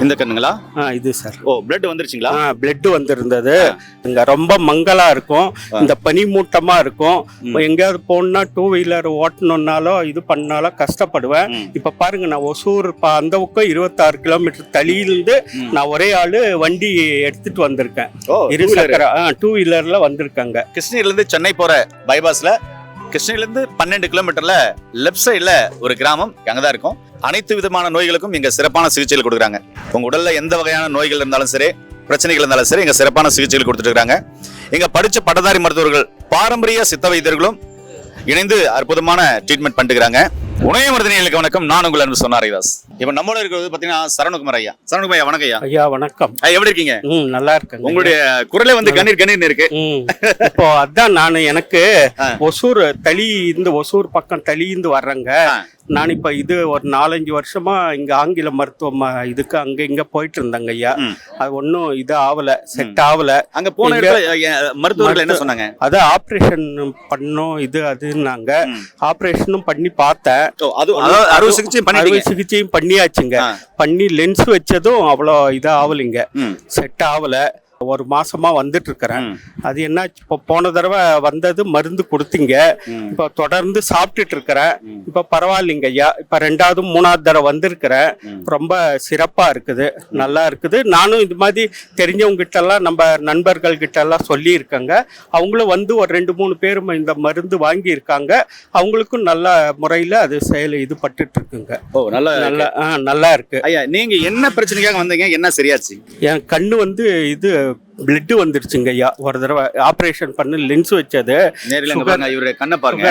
இந்த கண்ணுங்களா? ஆ இது சார். ஓ பிளட் வந்துருச்சுங்களா? ஆ பிளட் வந்திருந்தது. இங்க ரொம்ப மங்கலா இருக்கும். இந்த பனி மூட்டமா இருக்கும். எங்கேயாவது போகணும்னா டூ வீலர் ஓட்டணும்னாலோ இது பண்ணாலும் கஷ்டப்படுவேன். இப்ப பாருங்க நான் ஒசூர் ப- அந்த பக்கம் இருபத்தாறு கிலோமீட்டர் தளியிலிருந்து ம். நான் ஒரே ஆளு வண்டி எடுத்துட்டு வந்திருக்கேன். ஓ இரு சக்கர டூ வீலர்ல வந்திருக்காங்க. கிருஷ்ணகிரில இருந்து சென்னை போற பைபாஸ்ல கிருஷ்ணகிரில இருந்து பன்னெண்டு கிலோமீட்டர்ல லெஃப்ட் சைடுல ஒரு கிராமம் அங்கதான் இருக்கும். அனைத்து விதமான நோய்களுக்கும் இங்க சிறப்பான சிகிச்சைகள் கொடுக்குறாங்க. உங்க உடல்ல எந்த வகையான நோய்கள் இருந்தாலும் சரி பிரச்சனைகள் இருந்தாலும் சரி இங்க சிறப்பான சிகிச்சைகள் கொடுத்துட்டு இருக்காங்க இங்க படிச்ச பட்டதாரி மருத்துவர்கள் பாரம்பரிய சித்த வைத்தியர்களும் இணைந்து அற்புதமான ட்ரீட்மெண்ட் பண்ணிட்டுக்கிறாங்க உணவு மருந்தினிகளுக்கு வணக்கம். நான் உங்கள் அன்பு சொன்னார் இப்போ நம்மளோட இருக்கிறது பாத்தீங்கன்னா சரவணகுமார் ஐயா. சரவணகுமார் ஐயா வணக்கம் ஐயா. ஐயா வணக்கம். எப்படி இருக்கீங்க? ம் நல்லா இருக்கேங்க. உங்களுடைய குரலே வந்து கண்ணீர் கண்ணீர் இருக்கு. இப்போ அதான் நான் எனக்கு. ஒசூர் தளி இந்த ஒசூர் பக்கம் தளிந்து வர்றேங்க. நான் இப்ப இது ஒரு நாலஞ்சு வருஷமா இங்க ஆங்கில மருத்துவம் இதுக்கு அங்க இங்க போயிட்டு இருந்தேங்க ஐயா. அது ஒன்றும் இது ஆகல செட் ஆகல அங்க போன மருத்துவர்கள் என்ன சொன்னாங்க? அது ஆப்ரேஷன் பண்ணோம் இது அதுன்னாங்க. ஆப்ரேஷனும் பண்ணி பார்த்தேன். அறுவை சிகிச்சை அறுவை பண்ணிட்டீங்க. சிகிச்சையும் பண்ணியாச்சுங்க. பண்ணி லென்ஸ் வச்சதும் அவ்வளோ இதா ஆகலைங்க செட் ஆகல. ஒரு மாசமா வந்துட்டு இருக்கிறேன் அது என்ன இப்போ போன தடவை வந்தது மருந்து கொடுத்தீங்க. இப்போ தொடர்ந்து சாப்பிட்டுட்டு இருக்கிறேன். இப்போ பரவாயில்லைங்க ஐயா. இப்போ ரெண்டாவது மூணாவது தடவை வந்திருக்கிறேன். ரொம்ப சிறப்பா இருக்குது. நல்லா இருக்குது. நானும் இது மாதிரி தெரிஞ்சவங்க கிட்ட எல்லாம் நம்ம நண்பர்கள் கிட்ட எல்லாம் சொல்லியிருக்கேங்க. அவங்களும் வந்து ஒரு ரெண்டு மூணு பேர் இந்த மருந்து வாங்கி இருக்காங்க அவங்களுக்கும் நல்ல முறையில் அது செயல் இது பட்டுட்டு இருக்குங்க ஓ நல்ல நல்லா நல்லா இருக்கு. ஐயா நீங்க என்ன பிரச்சனைக்காக வந்தீங்க? என்ன சரியாச்சு? என் கண்ணு வந்து இது பிளட்டு வந்துருச்சுங்க. ஐயா ஒரு தடவை ஆப்ரேஷன் பண்ணி லென்ஸ் வச்சது. நேரில் இவருடைய கண்ணை பாருங்க.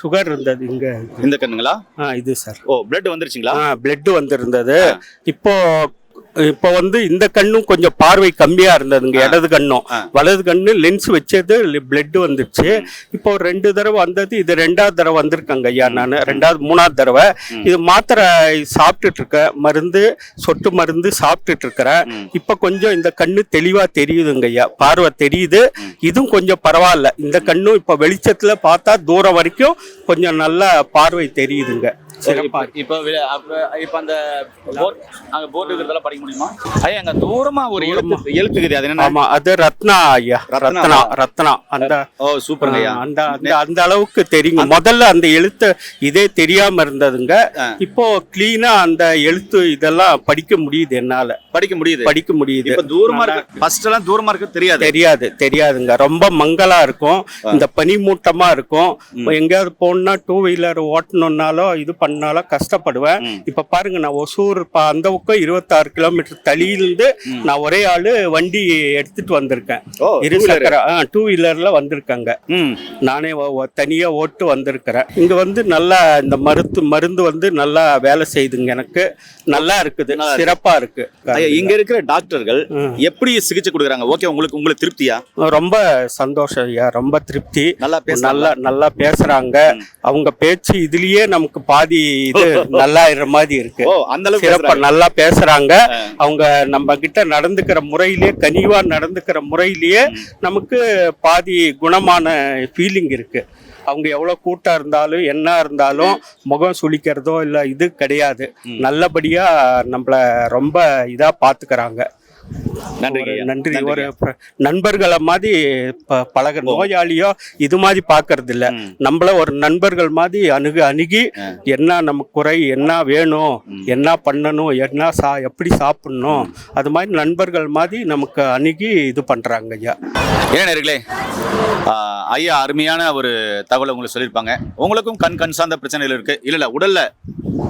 சுகர் இருந்தது இங்க. இந்த கண்ணுங்களா? ஆ இது சார். ஓ பிளட் வந்துருச்சுங்களா? ஆ பிளட் வந்திருந்தது. இப்போ இப்போ வந்து இந்த கண்ணும் கொஞ்சம் பார்வை கம்மியா இருந்ததுங்க. இடது கண்ணும். வலது கண்ணு லென்ஸ் வச்சது பிளட் வந்துருச்சு இப்போ ரெண்டு தடவை வந்தது இது ரெண்டாவது தடவை வந்திருக்கேங்க ஐயா நான். ரெண்டாவது மூணாவது தடவை. இது மாத்திரை சாப்பிட்டுட்டு இருக்கேன் மருந்து சொட்டு மருந்து சாப்பிட்டுட்டு இருக்கிறேன். இப்போ கொஞ்சம் இந்த கண்ணு தெளிவா தெரியுதுங்க ஐயா. பார்வை தெரியுது. இதுவும் கொஞ்சம் பரவாயில்ல. இந்த கண்ணும் இப்போ வெளிச்சத்துல பார்த்தா தூரம் வரைக்கும் கொஞ்சம் நல்ல பார்வை தெரியுதுங்க. சிறப்பா இப்ப இப்ப அந்த போட் அங்க போட் இருக்கிறதெல்லாம் படிக்க முடியுமா? ஐயா அங்க தூரமா ஒரு எழுத்து எழுத்து இருக்குது. அது என்ன ஆமா அது ரத்னா ஐயா. ரத்னா. ரத்னா அந்த ஓ சூப்பருங்க ஐயா. அந்த அந்த அந்த அளவுக்கு தெரியுங்க முதல்ல அந்த எழுத்து இதே தெரியாம இருந்ததுங்க. இப்போ கிளீனா அந்த எழுத்து இதெல்லாம் படிக்க முடியுது என்னால. படிக்க முடியுது. படிக்க முடியுது. இப்ப தூரமா இருக்கு. ஃபர்ஸ்ட் எல்லாம் தூரமா இருக்கு தெரியாது. தெரியாது தெரியாதுங்க. ரொம்ப மங்கலா இருக்கும். இந்த பனி மூட்டமா இருக்கும். எங்கேயாவது போகணும்னா டூ வீலர் ஓட்டணும்னாலோ இது பண்ணாலும் கஷ்டப்படுவேன். இப்ப பாருங்க நான் ஒசூர் ப- அந்த பக்கம் இருபத்தாறு கிலோமீட்டர் தளியிலிருந்து ம். நான் ஒரே ஆளு வண்டி எடுத்துட்டு வந்திருக்கேன் ஓ இரு two-wheeler. சக்கர டூ வீலர்ல வந்திருக்காங்க நானே தனியா ஓட்டு வந்திருக்கிறேன் இங்க வந்து நல்லா இந்த மருந்து மருந்து வந்து நல்லா வேலை செய்யுதுங்க எனக்கு நல்லா இருக்குது. சிறப்பா இருக்கு இங்க இருக்கிற டாக்டர்கள். எப்படி சிகிச்சை கொடுக்குறாங்க ஓகே உங்களுக்கு உங்களுக்கு திருப்தியா ரொம்ப சந்தோஷம் ஐயா ரொம்ப திருப்தி நல்லா பேச நல்லா நல்லா பேசுறாங்க. அவங்க பேச்சு இதுலயே நமக்கு பாதி இது நல்லா மாதிரி இருக்கு ஓ அந்த அளவுக்கு சிறப்பா. நல்லா பேசுறாங்க. அவங்க நம்ம கிட்ட நடந்துக்கிற முறையிலேயே கனிவா நடந்துக்கிற முறையிலேயே. நமக்கு பாதி குணமான ஃபீலிங் இருக்கு அவங்க எவ்வளவு கூட்டம் இருந்தாலும் என்ன இருந்தாலும் முகம் சுளிக்கிறதோ இல்ல இது கிடையாது ம். நல்லபடியா நம்மள ரொம்ப இதா பாத்துக்கறாங்க நன்றி. நன்றிங்க. ஒரு நண்பர்களை மாதிரி பழக நோயாளியோ இது மாதிரி பாக்குறது இல்ல. நம்மள ஒரு நண்பர்கள் மாதிரி அணுகு அணுகி. என்ன நமக்கு குறை என்ன வேணும். என்ன பண்ணணும் என்ன சா எப்படி சாப்பிடணும் அது மாதிரி நண்பர்கள் மாதிரி நமக்கு அணுகி இது பண்றாங்க ஐயா ஏன் நேர்களே ஐயா அருமையான ஒரு தகவலை உங்களுக்கு சொல்லியிருப்பாங்க. உங்களுக்கும் கண் கண் சார்ந்த பிரச்சனைகள் இருக்கு. இல்ல இல்ல உடல்ல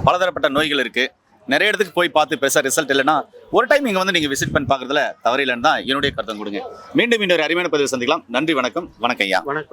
பலதரப்பட்ட நோய்கள் இருக்கு. நிறைய இடத்துக்கு போய் பார்த்து பெருசாக ரிசல்ட் இல்லைன்னா ஒரு டைம் இங்க வந்து நீங்க விசிட் பண்ணி பார்க்குறதுல தவறில்லைன்னு தான் என்னுடைய கருத்தம் கொடுங்க. மீண்டும் இன்னொரு அருமையான பதிவு சந்திக்கலாம். நன்றி வணக்கம். வணக்கம் ஐயா. வணக்கம்.